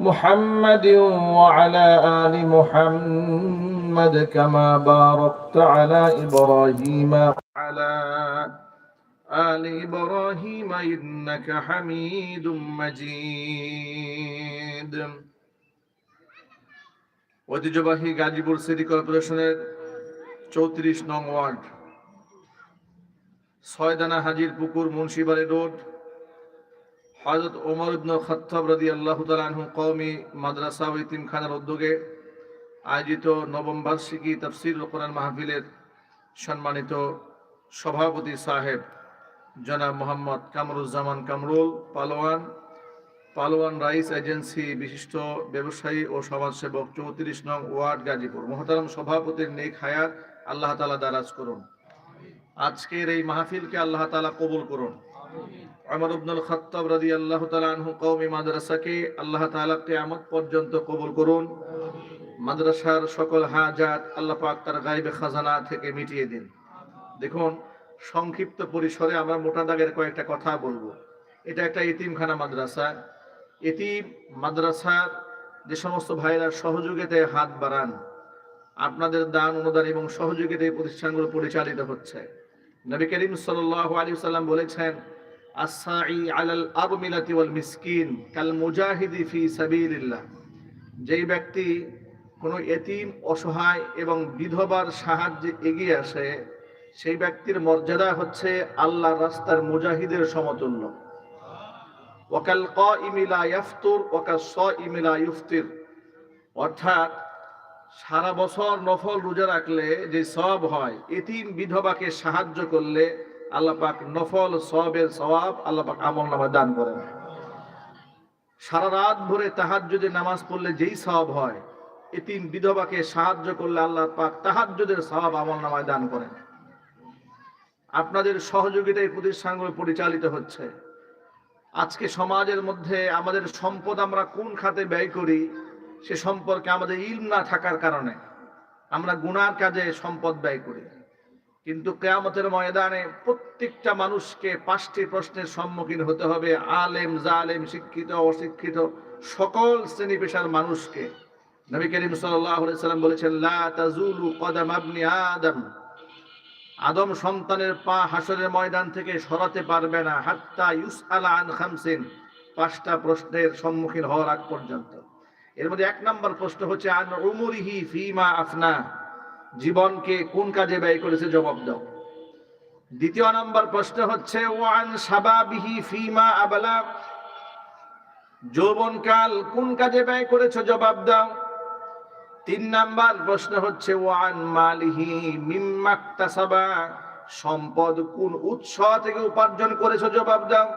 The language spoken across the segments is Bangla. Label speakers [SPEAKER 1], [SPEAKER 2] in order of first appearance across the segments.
[SPEAKER 1] محمد وعلى آل محمد كما باركت على إبراهيم وعلى آل إبراهيم إنك حميد مجيد ঐতিহ্যবাহী গাজীপুর সিটি কর্পোরেশনের চৌত্রিশ নং ওয়ার্ড ছয়দানা হাজির পুকুর মুন্সিবাড়ি রোড হজরত ওমর ইবনুল খত্তাব রাদি আল্লাহ তালাহু কওমি মাদ্রাসা ও ইতিমখানার উদ্যোগে আয়োজিত নবম বার্ষিকী তফসির কোরআন মাহফিলের সম্মানিত সভাপতি সাহেব জনাব মোহাম্মদ কামরুজ্জামান কামরুল পালোয়ান। পালোয়ান রাইস এজেন্সি বিশিষ্ট ব্যবসায়ী ও সমাজসেবক চৌত্রিশ নং ওয়ার্ড গাজীপুর। মহতারাম সভাপতির নেক হায়াত আল্লাহ তালা দারাজ করুন। আজকের এই মাহফিলকে আল্লাহ তালা কবুল করুন। আমর ইবনুল খাত্তাব রাদিয়াল্লাহু তাআলা আনহু কওমি মাদ্রাসাকে আল্লাহ তাআলা কিয়ামত পর্যন্ত কবুল করুন। মাদ্রাসার সকল হাজাত আল্লাহ পাক তার গায়বে খাজানা থেকে মিটিয়ে দিন। দেখুন, সংক্ষিপ্ত পরিসরে আমরা মোটা দাগের কয়েকটা কথা বলব। এটা একটা এতিমখানা মাদ্রাসা। এতিম মাদ্রাসার যে সমস্ত ভাইরা সহযোগিতায় হাত বাড়ান, আপনাদের দান অনুদান এবং সহযোগিতায় প্রতিষ্ঠানগুলো পরিচালিত হচ্ছে। নবী করিম সাল্লাল্লাহু আলাইহি সাল্লাম বলেছেন আসাই আলাল আরমিলাতি ওয়াল মিসকিন কাল মুজাহিদি ফি সাবিলিল্লাহ। যেই ব্যক্তি কোনো এতিম, অসহায় এবং বিধবার সাহায্যে এগিয়ে আসে, সেই ব্যক্তির মর্যাদা হচ্ছে আল্লাহ রাস্তার মুজাহিদের সমতুল্য। ওকাল ওয়াকাল কাইমিলা ইয়াফতুর ওয়াকাল সাইমিলা ইফতির অর্থাৎ সারা বছর নফল রোজা রাখলে যে সব হয়, এতিম বিধবাকে সাহায্য করলে আল্লাহ পাক নফল সবের সওয়াব আল্লাহ পাক আমল নামা দান করেন। সারা রাত ভরে তাহাজ্জুদে নামাজ পড়লে যেই সওয়াব হয়, এতিম বিধবাকে সাহায্য করলে আল্লাহ পাক তাহাজ্জুদের সওয়াব আমল নামায় দান করেন। আপনাদের সহযোগিতায় প্রতিষ্ঠানগুলো পরিচালিত হচ্ছে। আজকে সমাজের মধ্যে আমাদের সম্পদ আমরা কোন খাতে ব্যয় করি, সে সম্পর্কে আমাদের ইলম না থাকার কারণে আমরা গুনার কাজে সম্পদ ব্যয় করি। কিন্তু কেয়ামতের ময়দানে প্রত্যেকটা মানুষকে পাঁচটি প্রশ্নের সম্মুখীন হতে হবে, আলেম, জালেম, শিক্ষিত, অশিক্ষিত, সকল শ্রেণি পেশার মানুষকে। নবী করিম সাল্লাম বলেছেন আদম। আদম সন্তানের পা হাসরের ময়দান থেকে সরাতে পারবে না, হাত্তা ইউস আলা আন খামসিন। পাঁচটা প্রশ্নের সম্মুখীন হওয়ার আগ পর্যন্ত। এর মধ্যে এক নম্বর প্রশ্ন হচ্ছে, আন উমরিহি ফিমা আফনা। জীবনকে কোন কাজে ব্যয় করেছে জবাব দাও। দ্বিতীয় নম্বর প্রশ্ন হচ্ছে, ওয়ান সাবাবিহি ফিমা আবালা। যৌবনকাল কোন কাজে ব্যয় করেছ জবাব দাও। তিন নাম্বার প্রশ্ন হচ্ছে, ওয়ান মালিহি মিম্মাক্তাসাবা সম্পদ কোন উৎস থেকে উপার্জন করেছ জবাব দাও।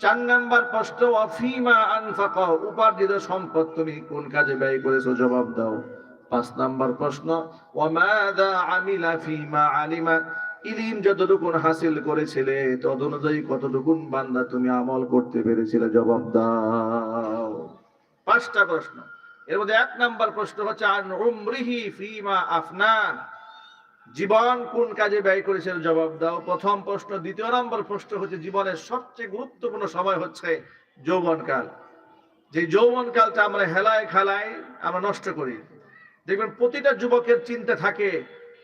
[SPEAKER 1] চার নাম্বার প্রশ্ন অফিমা আনফাকা? উপার্জিত সম্পদ তুমি কোন কাজে ব্যয় করেছ জবাব দাও। পাঁচ নাম্বার প্রশ্ন ওয়ামাদা আমিলা ফিমা আলিমা? ইলিম যতটুকুন হাসিল করেছিলে তদ অনুযায়ী কতটুকুন বান্দা তুমি আমল করতে পেরেছিলে? জবাব দাও। পাঁচটা প্রশ্ন। এর মধ্যে এক নাম্বার প্রশ্ন হচ্ছে, আন ফিমা আফনা? জীবন কোন কাজে ব্যয় করেছিল? জবাব দাও। প্রথম প্রশ্ন। দ্বিতীয় নম্বর প্রশ্ন হচ্ছে, জীবনের সবচেয়ে গুরুত্বপূর্ণ সময় হচ্ছে যৌবনকাল। যে যৌবনকালটা আমরা হেলায় খেলায় আমরা নষ্ট করি। দেখবেন প্রতিটা যুবকের চিন্তা থাকে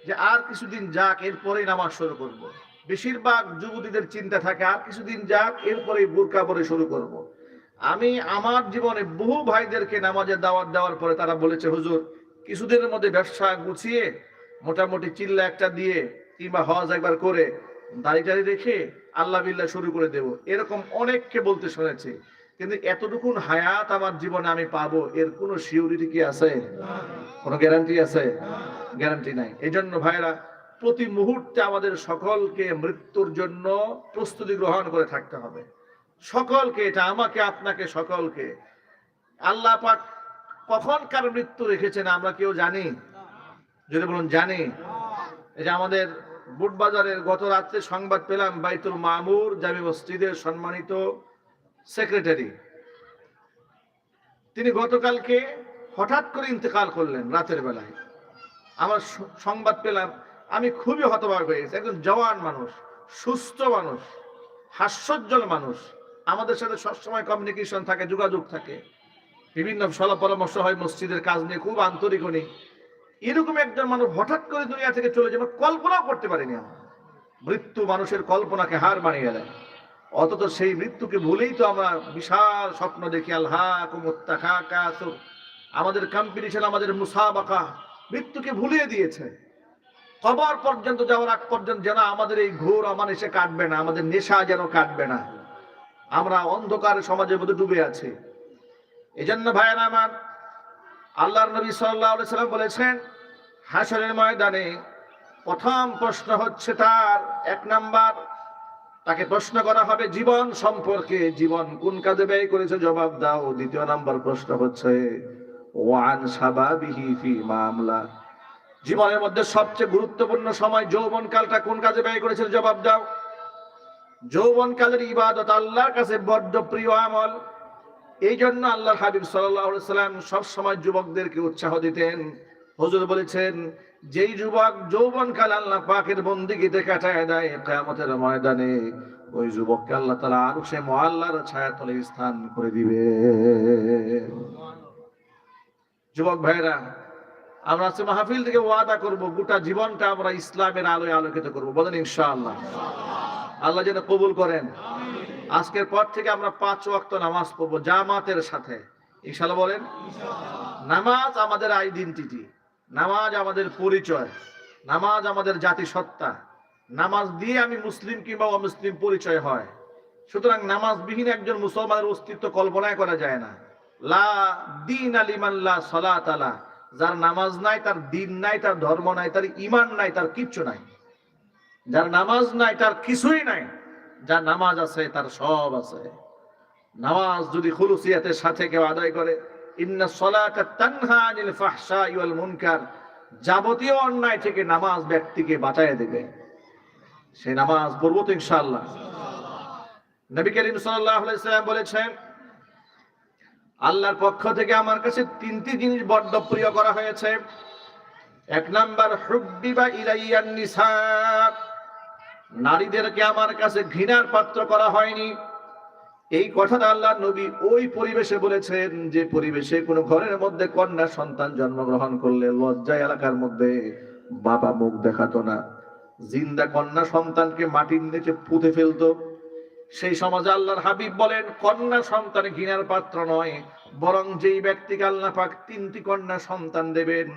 [SPEAKER 1] যে আর কিছুদিন যাক, এরপরেই নামাজ শুরু করব। বেশিরভাগ যুবতীদের চিন্তা থাকে, আর কিছুদিন যাক, এরপরেই বোরকা পরে শুরু করব। আমি আমার জীবনে বহু ভাইদেরকে নামাজের দাওয়াত দেওয়ার পরে তারা বলেছে, হুজুর, কিছুদিনের মধ্যে ব্যবসা গুছিয়ে, মোটামুটি চিল্লা একটা দিয়ে কিংবা হজ একবার করে দাড়ি টাড়ি রেখে আল্লাহ শুরু করে দেব এরকম অনেককে বলতে শুনেছি কিন্তু এতটুকুন হায়াত আমার জীবনে আমি পাবো, এর কোনো সিউরিটি কি আছে? কোনো গ্যারান্টি আছে? গ্যারান্টি নাই। এই জন্য ভাইরা, প্রতি মুহূর্তে আমাদের সকলকে মৃত্যুর জন্য প্রস্তুতি গ্রহণ করে থাকতে হবে। সকলকে, এটা আমাকে, আপনাকে, সকলকে। আল্লাহ পাক কখন কার মৃত্যু রেখেছেন আমরা কেউ জানি? যদি বলুন, জানি। এই যে আমাদের বুটবাজারের গত রাত্রে সংবাদ পেলাম, বাইতুল মামুর জামি মসজিদের সম্মানিত সেক্রেটারি। তিনি গতকালকে হঠাৎ করে ইন্তেকাল করলেন রাতের বেলায়। আমার সংবাদ পেলাম, আমি খুবই হতবাক হয়ে গেছি। একজন জওয়ান মানুষ, সুস্থ মানুষ, হাস্যোজ্জ্বল মানুষ। আমাদের সাথে সবসময় কমিউনিকেশন থাকে, যোগাযোগ থাকে। বিভিন্ন সলা পরামর্শ হয়, মসজিদের কাজ নিয়ে খুব আন্তরিক উনি। এরকম একজন মানুষ হঠাৎ করে দুনিয়া থেকে চলে যাবে, কল্পনাও করতে পারিনি আমরা মৃত্যু মানুষের কল্পনাকে হার মানিয়ে দেয় অথচ সেই মৃত্যুকে ভুলেই তো আমরা বিশাল স্বপ্ন দেখি আল্লাহ আমাদের কম্পিটিশন আমাদের মুসাবাকা, মৃত্যুকে ভুলিয়ে দিয়েছে। কবর পর্যন্ত যাওয়ার আগ পর্যন্ত যেন আমাদের এই ঘোর আমানিসে কাটবে না, আমাদের নেশা যেন কাটবে না। আমরা অন্ধকার সমাজের মধ্যে ডুবে আছি। এই জন্য ভাইয়ের আমার, আল্লাহর নবী সাল্লাম বলেছেন হাসরের ময়দানে প্রথম প্রশ্ন হচ্ছে তার এক নাম্বার তাকে প্রশ্ন করা হবে, জীবন সম্পর্কে, জীবন কোন কাজে ব্যয় করেছে? জবাব দাও। দ্বিতীয় নাম্বার প্রশ্ন হচ্ছে, ওয়ান সাবাবিহি ফি মামলা। জীবনের মধ্যে সবচেয়ে গুরুত্বপূর্ণ সময় যৌবন কালটা কোন কাজে ব্যয় করেছে জবাব দাও। যৌবন কালের ইবাদত আল্লাহর কাছে বড্ড প্রিয় আমল। এই জন্য আল্লাহ হাবিব সাল্লাম সব সময় যুবকদেরকে উৎসাহ দিতেন। হুজুর বলেছেন যেই যুবক যৌবন কাল আল্লাহ পাকের বন্দিগিতে কাটায় দেয় কেয়ামতের ময়দানে, ওই যুবককে আল্লাহ তালা আরও সে মহাল্লার ছায়াতলে স্থান করে দিবে। যুবক ভাইরা আমরা আজকে মাহফিল থেকে ওয়াদা করব, গোটা জীবনটা আমরা ইসলামের আলোয় আলোকিত করব। বলেন ইনশাআল্লাহ। আল্লাহ যেন কবুল করেন। আজকের পর থেকে আমরা পাঁচ ওয়াক্ত নামাজ পড়ব জামাতের সাথে। ইনশাআল্লাহ বলেন? নামাজ আমাদের আইডেন্টিটি। নামাজ আমাদের পরিচয়, নামাজ আমাদের জাতি সত্তা নামাজ দিয়ে আমি মুসলিম কিংবা অমুসলিম পরিচয় হয়। সুতরাং নামাজবিহীন একজন মুসলমানের অস্তিত্ব কল্পনায় করা যায় না। লা দিন আলিমাল্লা সলাত আলা যার নামাজ নাই, তার দিন নাই, তার ধর্ম নাই, তার ইমান নাই, তার কিচ্ছু নাই। যার নামাজ নাই, তার কিছুই নাই, যার নামাজ আছে, তার সব আছে। নামাজ যদি খুলুসিয়াতের সাথে কেউ আদায় করে ইন্না সলাতা তানহা আনিল মুনকার। যাবতীয় অন্যায় থেকে নামাজ ব্যক্তিকে বাঁচায় দেবে। সেই নামাজ পড়ব তো ইনশাআল্লাহ। নবী করিম সাল্লাল্লাহু সাল্লাম বলেছেন, আল্লাহর পক্ষ থেকে আমার কাছে তিনটি জিনিস বড্ড প্রিয় করা হয়েছে। এক নাম্বার, হুব্বিবা ইলাইয়ান নিসা। নারীদেরকে আমার কাছে ঘৃণার পাত্র করা হয়নি। এই কথাটা আল্লাহ নবী ওই পরিবেশে বলেছেন যে পরিবেশে কোনো ঘরের মধ্যে কন্যা সন্তান জন্মগ্রহণ করলে লজ্জায় এলাকার মধ্যে বাবা মুখ দেখাতো না। জিন্দা কন্যা সন্তানকে মাটির নিচে পুঁতে ফেলতো। সেই সমাজে আল্লাহর হাবিব বলেন, কন্যা সন্তান ঘৃণার পাত্র নয়, বরং যেই ব্যক্তিকে আল্লাহ পাক তিনটি কন্যা সন্তান দেবেন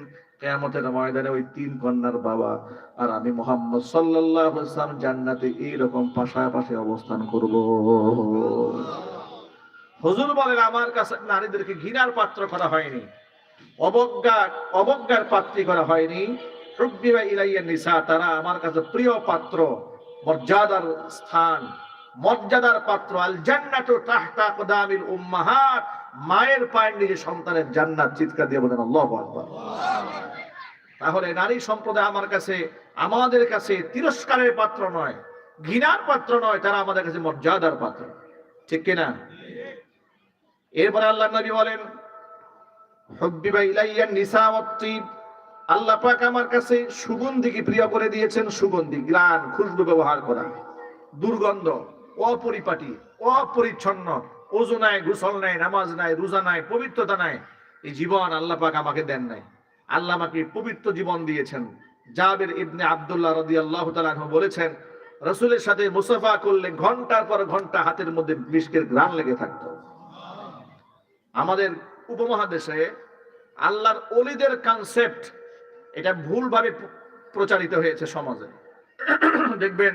[SPEAKER 1] কেয়ামতের ময়দানে ওই তিন কন্যার বাবা আর আমি মোহাম্মদ সাল্লাল্লাহু আলাইহি ওয়াসাল্লাম জান্নাতে এইরকম পাশাপাশি অবস্থান করব। হুজুর বলেন, আমার কাছে নারীদেরকে ঘৃণার পাত্র করা হয়নি, অবজ্ঞা, অবজ্ঞার পাত্রী করা হয়নি। হুব্বিবা ইলাইয়া নিসা, তারা আমার কাছে প্রিয় পাত্র, মর্যাদার স্থান মর্যাদার পাত্র আল জান্নাতু তাহতা কদামিল উম্মাহাত। মায়ের পায়ের নিচে সন্তানের জান্নাত, চিৎকার দিয়ে বলেন, আল্লাহু আকবার। তাহলে নারী সম্প্রদায় আমার কাছে, আমাদের কাছে তিরস্কারের পাত্র নয়, ঘৃণার পাত্র নয়, তারা আমাদের কাছে মর্যাদার পাত্র। ঠিক কিনা? এরপরে আল্লাহ নবী বলেন, হুব্বিবা ইলাইয়া নিসা ওয়াত্তিব আল্লাহ পাক আমার কাছে সুগন্ধিকে প্রিয় করে দিয়েছেন, সুগন্ধি গ্রান খুশবু ব্যবহার করা, দুর্গন্ধ। অপরিপাটি, অপরিচ্ছন্ন ওজু নাই, গোসল নাই, নামাজ নাই, রোজা নাই, পবিত্রতা নাই, এই জীবন আল্লাহ পাক আমাকে দেন নাই। আল্লাহ আমাকে পবিত্র জীবন দিয়েছেন। জাবের ইবনে আব্দুল্লাহ রাদিয়াল্লাহু তাআলা আনহু বলেছেন, রসুলের সাথে মুসাফা করলে ঘণ্টার পর ঘণ্টা হাতের মধ্যে মিষ্কের গ্রান লেগে থাকতো। আমাদের উপমহাদেশে আল্লাহর অলিদের কনসেপ্ট এটা ভুলভাবে প্রচারিত হয়েছে সমাজে। দেখবেন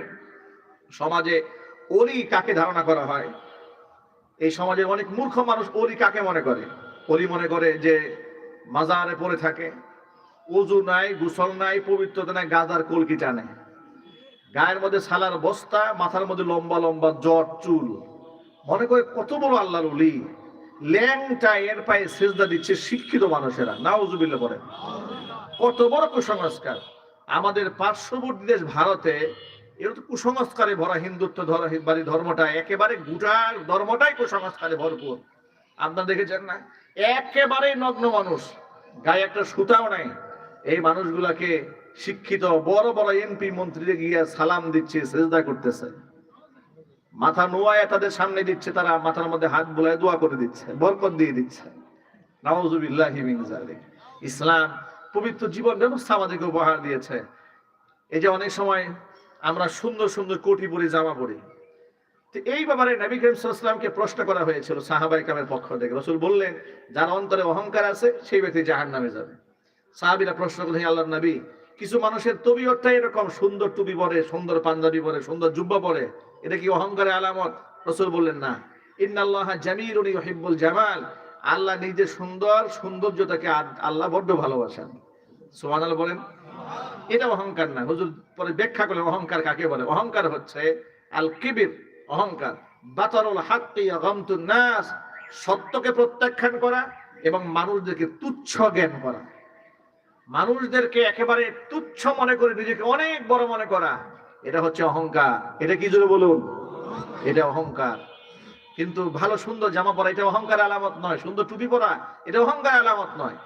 [SPEAKER 1] সমাজে অলি কাকে ধারণা করা হয়? এই সমাজে অনেক মূর্খ মানুষ অলি কাকে মনে করে? অলি মনে করে যে মাজারে পড়ে থাকে, উজু নাই, গুসল নাই, পবিত্রতা নাই, গাজার কলকি টানে। গায়ের মধ্যে সালার বস্তা, মাথার মধ্যে লম্বা লম্বা জট চুল। মনে করে কত বড় আল্লাহর অলি ল্যাংটা এর পায়ে সেজদা দিচ্ছে শিক্ষিত মানুষেরা নাউজুবিল্লা বলেন। কত বড় কুসংস্কার। আমাদের পার্শ্ববর্তী দেশ ভারতে এটা তো কুসংস্কারে ভরা হিন্দুত্ব ধরবাড়ি ধর্মটা, একেবারে গোটা ধর্মটাই কুসংস্কারে ভরপুর। আপনারা দেখেছেন না? একেবারে নগ্ন মানুষ, গায়ে একটা সুতাও নাই। এই মানুষগুলাকে শিক্ষিত, বড় বড় এমপি মন্ত্রীদের গিয়ে সালাম দিচ্ছে, সেজদা করতেছে। মাথা নোয়ায় তাদের সামনে দিচ্ছে, তারা মাথার মধ্যে হাত বোলায় দোয়া করে দিচ্ছে, বরকত দিয়ে দিচ্ছে। ইসলাম পবিত্র জীবন ব্যবস্থা আমাদেরকে উপহার দিয়েছে। এই যে অনেক সময় আমরা সুন্দর সুন্দর কোটি পরি জামা পরি। তো এই ব্যাপারে নবী করিম সাল্লামকে প্রশ্ন করা হয়েছিল সাহাবাই কামের পক্ষ থেকে। রসুল বললেন, যার অন্তরে অহংকার আছে, সেই ব্যক্তি জাহান নামে যাবে। সাহাবিরা প্রশ্ন করলেন আল্লাহ নবী, কিছু মানুষের তবিয়তটা এরকম সুন্দর টুপি পরে, সুন্দর পাঞ্জাবি পরে, সুন্দর জুব্বা পরে, এটা কি অহংকারের আলামত? রসুল বললেন, না। ইন্নাল্লাহ জামিরুন ইউহিব্বুল জামাল। আল্লাহ নিজে সুন্দর সৌন্দর্যটাকে আল্লাহ বড্ড ভালোবাসেন। সুবহানাল্লাহ বলেন এটা অহংকার না। হুজুর পরে ব্যাখ্যা করলেন অহংকার কাকে বলে? অহংকার হচ্ছে আল কিবির অহংকার। বাতারুল হাক্কি গামতুন নাস সত্যকে প্রত্যাখ্যান করা এবং মানুষদেরকে তুচ্ছ জ্ঞান করা। মানুষদেরকে একেবারে তুচ্ছ মনে করে নিজেকে অনেক বড় মনে করা এটা হচ্ছে অহংকার। এটা কি জোরে বলুন? এটা অহংকার। কিন্তু ভালো সুন্দর জামা পরা এটা অহংকার আলামত নয়। সুন্দর টুপি পরা এটা অহংকার আলামত নয়।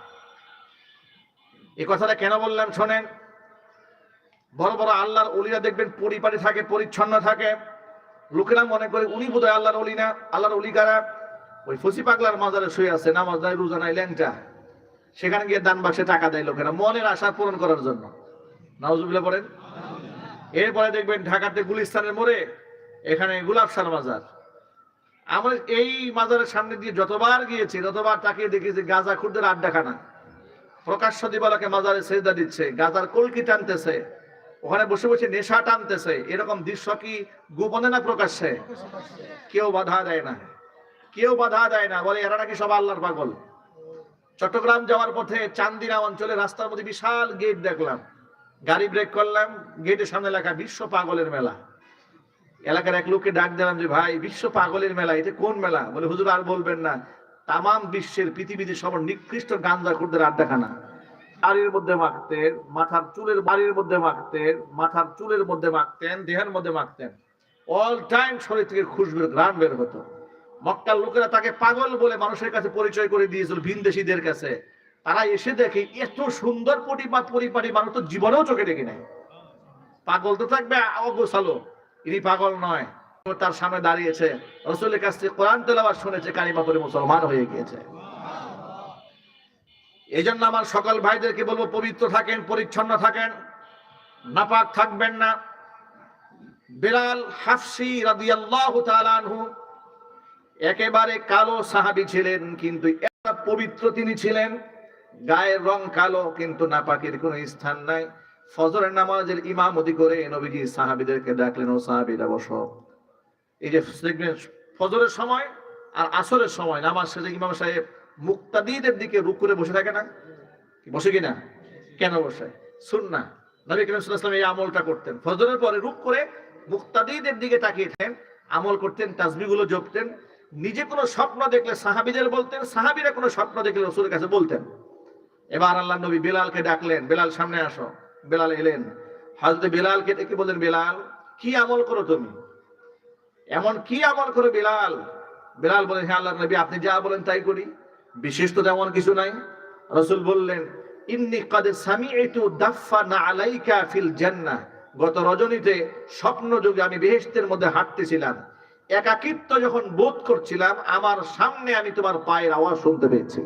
[SPEAKER 1] এই কথাটা কেন বললাম শোনেন? বড় বড় আল্লাহর অলিরা দেখবেন পরিপাটি থাকে, পরিচ্ছন্ন থাকে। লোকেরা মনে করে উনি বোধহয় আল্লাহর অলি না, আল্লাহর অলি কারা ওই ফসি পাগলার মাজারে শুয়ে আছে, নামাজ নাই, রোজা নাই, ল্যাংটা। সেখানে গিয়ে দান বাক্সে টাকা দেয় লোকেরা, মনের আশা পূরণ করার জন্য। নাউজুবিল্লাহ পড়েন। এরপরে দেখবেন ঢাকাতে গুলিস্তানের মোড়ে, এখানে গুলাবসার মাজার। আমরা এই মাজারের সামনে দিয়ে যতবার গিয়েছি, ততবার তাকিয়ে দেখেছি গাজা খুরদের আড্ডাখানা। প্রকাশ্য দিবালকে মাজারে সেজদা দিচ্ছে, গাজার কলকি টানতেছে। ওখানে বসে বসে নেশা টানতেছে। এরকম দৃশ্য কি গোপনে না প্রকাশ্যে? কেউ বাধা দেয় না। কেউ বাধা দেয় না। বলে, এরা নাকি সব আল্লাহর পাগল। চট্টগ্রাম যাওয়ার পথে চান্দিনা অঞ্চলে রাস্তার মধ্যে বিশাল গেট দেখলাম। গাড়ি ব্রেক করলাম। গেটের সামনে লেখা, বিশ্ব পাগলের মেলা। এলাকার এক লোককে ডাক দিলাম যে, ভাই, বিশ্ব পাগলের মেলা, এটা কোন মেলা? বলে, হুজুর, আর বলবেন না। তামাম বিশ্বের পৃথিবীতে সব নিকৃষ্ট গাঞ্জা খুরদের আড্ডাখানা। বাড়ির মধ্যে মাখতেন, মাথার চুলের বাড়ির মধ্যে মাখতেন, মাথার চুলের মধ্যে মাখতেন, দেহের মধ্যে মাখতেন। অল টাইম শরীর থেকে খুশবুর গ্রাম বের হতো। মক্কার লোকেরা তাকে পাগল বলে মানুষের কাছে পরিচয় করে দিয়েছিল ভিনদেশীদের কাছে। তারা এসে দেখে, এত সুন্দর পরিপাট পরিপাটি মানুষ তো জীবনেও চোখে দেখে নাই। পাগল তো থাকবে, অগোছালো। ইনি পাগল নয়। তার সামনে দাঁড়িয়েছে। রসুলের কাছ থেকে কোরআন তেলাওয়াত শুনেছে, কালিমা পরে মুসলমান হয়ে গিয়েছে। এই জন্য আমার সকল ভাইদেরকে বলব, পবিত্র থাকেন, পরিচ্ছন্ন থাকেন, নাপাক থাকবেন না। বিলাল হাফসি রাদিয়াল্লাহু তাআলা একেবারে কালো সাহাবি ছিলেন, কিন্তু পবিত্র তিনি ছিলেন, গায়ের রং কালো, কিন্তু নাপাকের কোনো স্থান নাই। ফজরের নামাজের ইমামতি করে নবীজি সাহাবিদেরকে ডাকলেন, ও সাহাবীরা, বসো। এই যে ফজরের সময় আর আসরের সময়, নামাজ শেষে ইমাম সাহেব মুক্তাদিদের দিকে রুক করে বসে থাকে না? বসে কিনা কেন বসে? শুননা নবী করিম সাল্লাল্লাহু এই আমলটা করতেন। ফজরের পরে রুক করে মুক্তাদিদের দিকে তাকিয়ে থাকেন, আমল করতেন, তাসবিহগুলো জপতেন। নিজে কোনো স্বপ্ন দেখলে সাহাবীদের বলতেন, সাহাবীরা কোনো স্বপ্ন দেখলে রসুলের কাছে বলতেন। এবার আল্লাহ নবী বেলালকে ডাকলেন, বেলাল, সামনে আসো। বেলাল এলেন। হযরত বেলালকে ডেকে বললেন, বেলাল, কি আমল করো তুমি? এমন কি আমল করো বেলাল? বেলাল বলেন হ্যাঁ আল্লাহ নবী, আপনি যা বলেন তাই করি। বিশেষ তো তেমন কিছু নাই। রসুল বললেন, ইন্নি কাদে সামিআতু দাফফানা আলাইকা ফিল জান্নাহ। গত রজনীতে স্বপ্ন যুগে আমি বেহেশতের মধ্যে হাঁটতেছিলাম। একাকিত্ব যখন বোধ করছিলাম, আমার সামনে আমি তোমার পায়ের আওয়াজ শুনতে পেয়েছি।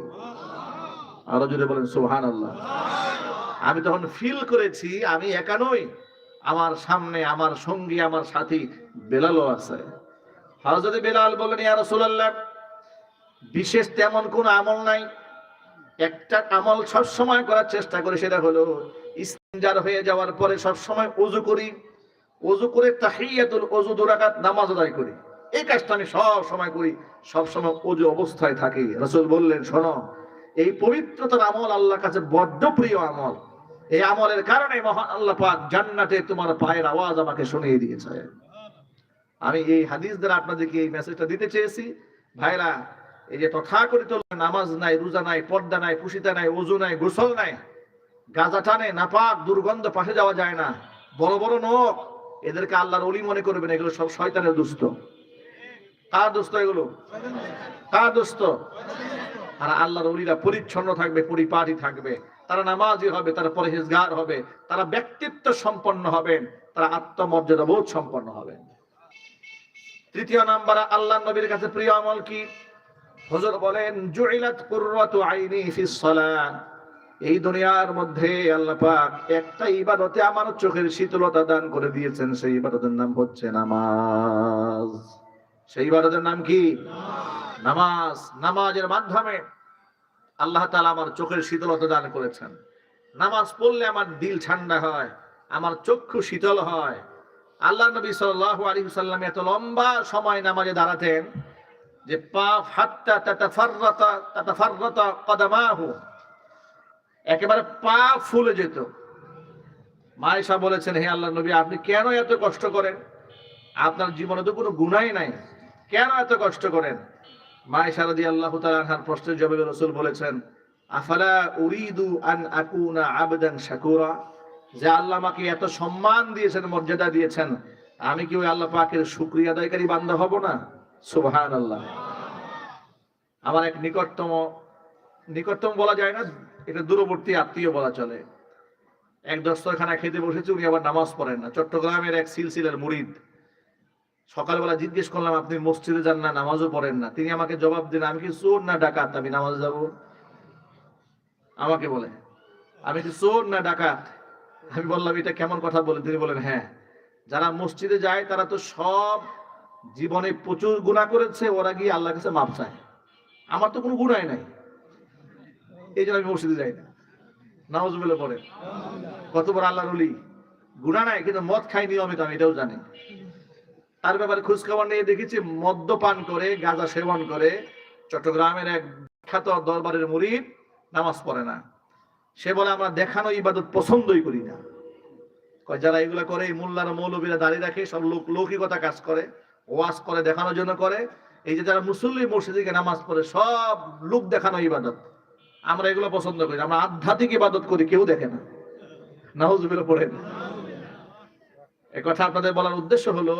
[SPEAKER 1] আরও জুড়ে বলেন সুবহান আল্লাহ আমি তখন ফিল করেছি, আমি একা নই, আমার সামনে আমার সঙ্গী, আমার সাথী বেলালও আছে। হযরত বেলাল বলেন ইয়া রাসূলুল্লাহ বিশেষ তেমন কোন আমল নাই। একটা আমল সব সময় করার চেষ্টা করি, সেটা হলো ইস্তিনজার হয়ে যাওয়ার পরে সব সময় ওযু করি। ওযু করে তাহিয়াতুল ওযু দুরাকাত নামাজ আদায় করি। এই কাজটা আমি সব সময় করি সব সময় ওযু অবস্থায় থাকি। রাসূল বললেন, শোনো, এই পবিত্রতার আমল আল্লাহর কাছে বড্ড প্রিয় আমল। এই আমলের কারণে মহান আল্লাহ পাক জান্নাতে তোমার পায়ের আওয়াজ আমাকে শুনিয়ে দিয়েছে। আমি এই হাদিস দ্বারা আপনাদেরকে এই মেসেজটা দিতে চেয়েছি। ভাইরা এই যে তথাকথিত নামাজ নাই, রোজা নাই, পর্দা নাই পুষিতা নাই ওজু নাই, গোসল নাই। গাজা টানে, নাপাক, দুর্গন্ধ পাশে যাওয়া যায় না। বড় বড় নখ, এদেরকে আল্লাহর অলি মনে করবেন, এগুলো সব শয়তানের দুষ্ট কার দুষ্ট এগুলো? কার দুষ্ট আর আল্লাহর অলিরা পরিচ্ছন্ন থাকবে, পরিপাটি থাকবে। তারা নামাজি হবে, তারা পরহেজগার হবে, তারা ব্যক্তিত্ব সম্পন্ন হবেন, তারা আত্মমর্যাদা বোধ সম্পন্ন হবেন। তৃতীয় নাম্বার আল্লাহ নবীর কাছে প্রিয় আমল কি? হুজুর বলেন, জুইলাত আইনি ফিস সালাহ এই দুনিয়ার মধ্যে আল্লাহ পাক একটা ইবাদতে আমার চোখের শীতলতা দান করে দিয়েছেন, সেই ইবাদতের নাম হচ্ছে নামাজ। সেই ইবাদতের নাম কি? নামাজ। নামাজের মাধ্যমে আল্লাহ তাআলা আমার চোখের শীতলতা দান করেছেন। নামাজ পড়লে আমার দিল ঠান্ডা হয়, আমার চক্ষু শীতল হয়। আল্লাহ নবী সাল্লাল্লাহু আলাইহি সাল্লাম এত লম্বা সময় নামাজে দাঁড়াতেন যে একেবারে পা ফুলে যেত। মায়েশা বলেছেন, হে আল্লাহ নবী, আপনি কেন এত কষ্ট করেন? আপনার জীবনে তো কোনো গুণাই নাই। কেন এত কষ্ট করেন? মায়েশা রাদিয়াল্লাহু তাআলা আনহার প্রশ্নের জবাবে রাসূল বলেছেন, আফালা উরিদু আন আকুনা আবদান শাকুরা? যে আল্লাহ আমাকে এত সম্মান দিয়েছেন, মর্যাদা দিয়েছেন, আমি কি ওই আল্লাহ পাকের শুকরিয়া আদায়কারী বান্দা হব না? সুবহানাল্লাহ। আমার এক নিকটতম নিকটতম বলা যায় না, এটা দূরবর্তী আত্মীয় বলা চলে। এক দস্তরখানা খেতে বসেছে, উনি আবার নামাজ পড়েন না। চট্টগ্রামের এক সিলসিলার মুরিদ। সকালবেলা জিজ্ঞেস করলাম, আপনি মসজিদে যান না, নামাজও পড়েন না? তিনি আমাকে জবাব দিলেন, আমি কি চোর না ডাকাত? আমি নামাজ যাব? আমাকে বলে, আমি কি চোর না ডাকাত? আমি বললাম, এটা কেমন কথা? বলে তিনি বলেন হ্যাঁ যারা মসজিদে যায়, তারা তো সব জীবনে প্রচুর গুণা করেছে, ওরা গিয়ে আল্লাহ কাছে মাপ চায়। আমার তো কোনো গুণাই নাই। এই জন্য আমি মসজিদে যাই না। নামাজ বেলে পড়ে। কত বড় আল্লাহ রুলি গুণা নাই, কিন্তু মদ খাই নিয়মিত, আমি এটাও জানি। তার ব্যাপারে খোঁজ খবর নিয়ে দেখেছি, মদ্যপান করে, গাঁজা সেবন করে, চট্টগ্রামের এক বিখ্যাত দরবারের মুরিদ নামাজ পড়ে না। সে বলে, আমরা দেখানো ইবাদত পছন্দই করি না। যারা এগুলা করে মোল্লার মৌলবীরা দাঁড়িয়ে রাখে, সব লোক লৌকিকতা কাজ করে। ওয়াজ করে, দেখানোর জন্য করে। এই যে যারা মুসল্লি মসজিদে নামাজ পড়ে, সব লোক দেখানো ইবাদত। আমরা এগুলো পছন্দ করি আমরা আধ্যাত্মিক ইবাদত করি, কেউ দেখে না। এ কথা আপনাদের বলার উদ্দেশ্য হলো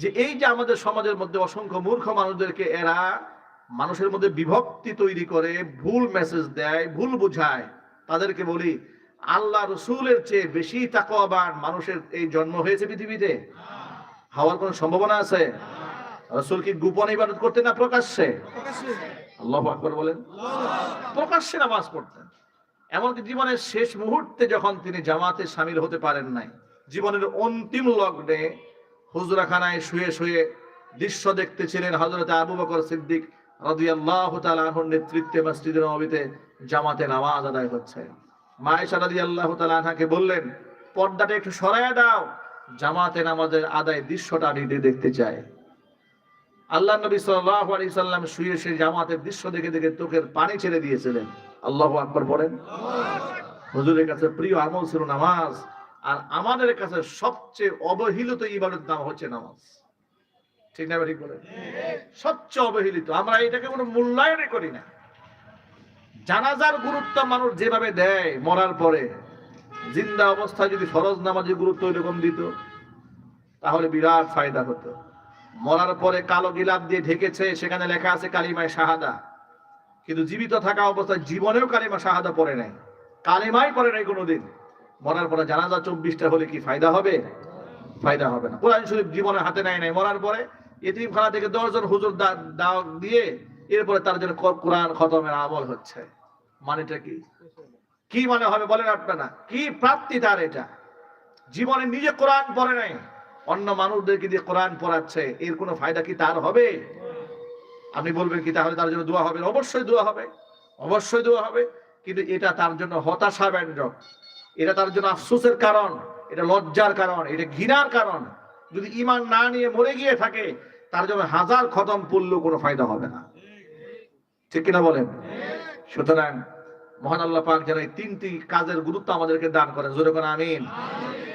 [SPEAKER 1] যে এই যে আমাদের সমাজের মধ্যে অসংখ্য মূর্খ মানুষদেরকে এরা মানুষের মধ্যে বিভক্তি তৈরি করে, ভুল মেসেজ দেয়, ভুল বুঝায়, তাদেরকে বলি, আল্লাহ রসুলের চেয়ে বেশি তাকওয়াবান মানুষের এই জন্ম হয়েছে পৃথিবীতে? হওয়ার কোন সম্ভাবনা আছে? রসুল কি গোপনে ইবাদত করতেন না প্রকাশ্যে? আল্লাহ আকবর বলেন। প্রকাশ্যে নামাজ পড়তেন। এমনকি জীবনের শেষ মুহূর্তে যখন তিনি জামাতে সামিল হতে পারেন নাই জীবনের অন্তিম লগ্নে হুজরাখানায় শুয়ে শুয়ে দৃশ্য দেখতেছিলেন হজরত আবু বকর সিদ্দিক রাদিয়াল্লাহু তাআলা আনহুর নেতৃত্বে মসজিদে নববীতে জামাতে নামাজ আদায় হচ্ছে। মায়েশা রাদিয়াল্লাহু তাআলা আনহাকে বললেন পর্দাটা একটু সরায় দাও। জামাতে নামাজের আদায় দৃশ্যটা আমি দেখতে চাই। আল্লাহ নবী সাল্লাম শুয়ে শুয়ে জামাতের দৃশ্য দেখে দেখে চোখের পানি ছেড়ে দিয়েছিলেন। আল্লাহু আকবার পড়েন হুজুরের কাছে প্রিয় আমল ছিল নামাজ, আর আমাদের কাছে সবচেয়ে অবহেলিত ইবাদত নাম হচ্ছে নামাজ। ঠিক না ঠিক বলেন? সবচেয়ে অবহেলিত। আমরা এটাকে কোনো মূল্যায়নই করি না। জানাজার গুরুত্ব মানুষ যেভাবে দেয় মরার পরে জিন্দা অবস্থায় যদি ফরজ নামাজের গুরুত্ব এরকম দিত, তাহলে বিরাট ফায়দা হতো। মরার পরে কালো গিলাপ দিয়ে ঢেকেছে, সেখানে লেখা আছে কালিমায় শাহাদা। কিন্তু জীবিত থাকা অবস্থায় জীবনেও কালিমা শাহাদা পড়ে নাই। কালিমাই পড়ে নাই কোনোদিন। মরার পরে জানাজা চব্বিশটা হলে কি ফায়দা হবে? ফায়দা হবে না। কোরআন শরীফ জীবনে হাতে নেয় নাই। মরার পরে এতিমখানা থেকে দশজন হুজুর দাওয়াত দিয়ে, এরপরে তার জন্য কোরআন খতমের আমল হচ্ছে। মানেটা কি? কি মানে হবে বলেন আপনারা? কি প্রাপ্তি তার এটা? জীবনে নিজে কোরআন পড়ে নাই। অন্য মানুষদেরকে দিয়ে কোরআন পড়াচ্ছে, এর কোনো ফায়দা কি তার হবে? আপনি বলবেন কি তাহলে তার জন্য দোয়া হবে? অবশ্যই দোয়া হবে। অবশ্যই দোয়া হবে। কিন্তু এটা তার জন্য হতাশা ব্যঞ্জক। এটা তার জন্য আফসোসের কারণ। এটা লজ্জার কারণ। এটা ঘৃণার কারণ। যদি ইমান না নিয়ে মরে গিয়ে থাকে, তার জন্য হাজার খতম পড়লেও কোনো ফায়দা হবে না। ঠিক কিনা বলেন? সুতরাং মহান আল্লাহ পাক যেন এই তিনটি কাজের গুরুত্ব আমাদেরকে দান করেন। জোরে করে আমিন।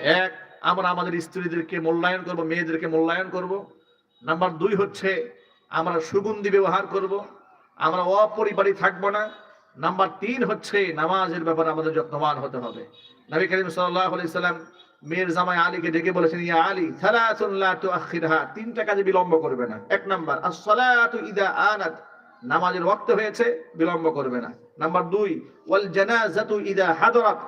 [SPEAKER 1] এক, আমরা আমাদের স্ত্রীদেরকে মূল্যায়ন করব, মেয়েদেরকে মূল্যায়ন করব। নাম্বার দুই হচ্ছে, আমরা সুগন্ধি ব্যবহার করব। আমরা অপরিবারী থাকব না। নাম্বার তিন হচ্ছে, নামাজের ব্যাপারে আমাদের যত্নবান হতে হবে। নবী করিম আলাইহি সাল্লাম মেয়ের জামাই আলীকে ডেকে বলেছেন, ইয়া আলী, সালাতুন লা তুআখিরহা। তিনটা কাজে বিলম্ব করবে না। এক নাম্বার, আস-সালাতু ইদা আনাত। নামাজের ওয়াক্ত হয়েছে, বিলম্ব করবে না। নাম্বার দুই, ওয়াল জানাজাতু ইদা হাদারাত।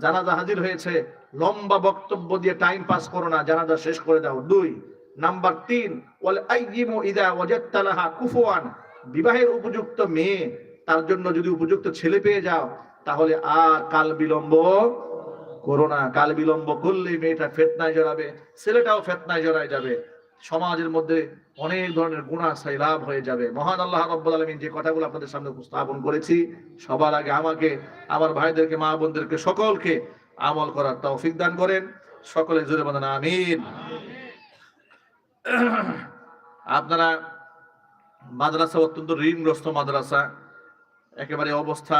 [SPEAKER 1] জানাজা হাজির হয়েছে, লম্বা বক্তব্য দিয়ে টাইম পাস করো না, জানাজা শেষ করে দাও। দুই, নাম্বার তিন, ওয়াল আইয়িমু ইদা ওয়াজাদতা লাহা কুফুয়ান। বিবাহের উপযুক্ত মেয়ে, তার জন্য যদি উপযুক্ত ছেলে পেয়ে যাও, তাহলে আর কাল বিলম্ব করো না। কাল বিলম্ব করলে মেয়েটা ফেতনায় জড়াবে, ছেলেটাও ফেতনায় জড়ায় যাবে। সমাজের মধ্যে অনেক ধরনের গুণা লাভ হয়ে যাবে। মহান আল্লাহ রব্বুল আলমিন যে কথাগুলো আপনাদের সামনে উপস্থাপন করেছি, সবার আগে আমাকে, আমার ভাইদেরকে, মা বোনদেরকে সকলকে আমল করার তৌফিক দান করেন। সকলে জোরে বলেন, আমিন। আপনারা মাদ্রাসা অত্যন্ত ঋণগ্রস্ত মাদ্রাসা। একেবারে অবস্থা,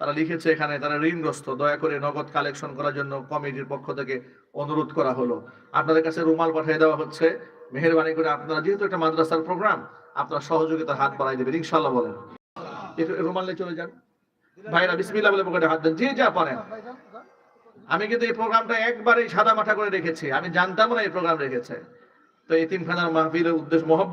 [SPEAKER 1] তারা লিখেছে এখানে, তারা ঋণগ্রস্ত। দয়া করে নগদ কালেকশন করার জন্য কমিটির পক্ষ থেকে অনুরোধ করা হলো। আপনাদের কাছে রুমাল পাঠিয়ে দেওয়া হচ্ছে। মেহরবানি করে আপনারা যেহেতু একটা মাদ্রাসার প্রোগ্রাম, আপনারা সহযোগিতার হাত বাড়াই দেবেন ইনশাল্লাহ বলেন। রুমাল নিয়ে চলে যান। ভাইরা, বিসমিল্লাহ বলে পকেটে হাত দেন, যে যা পারেন। আমি কিন্তু এই প্রোগ্রামটা একবারে সাদা মাঠা করে রেখেছি। আমি জানতাম না এই প্রোগ্রাম রেখেছে। তো এতিমখানার মাহফিলের উদ্দেশ্য, মহব্বত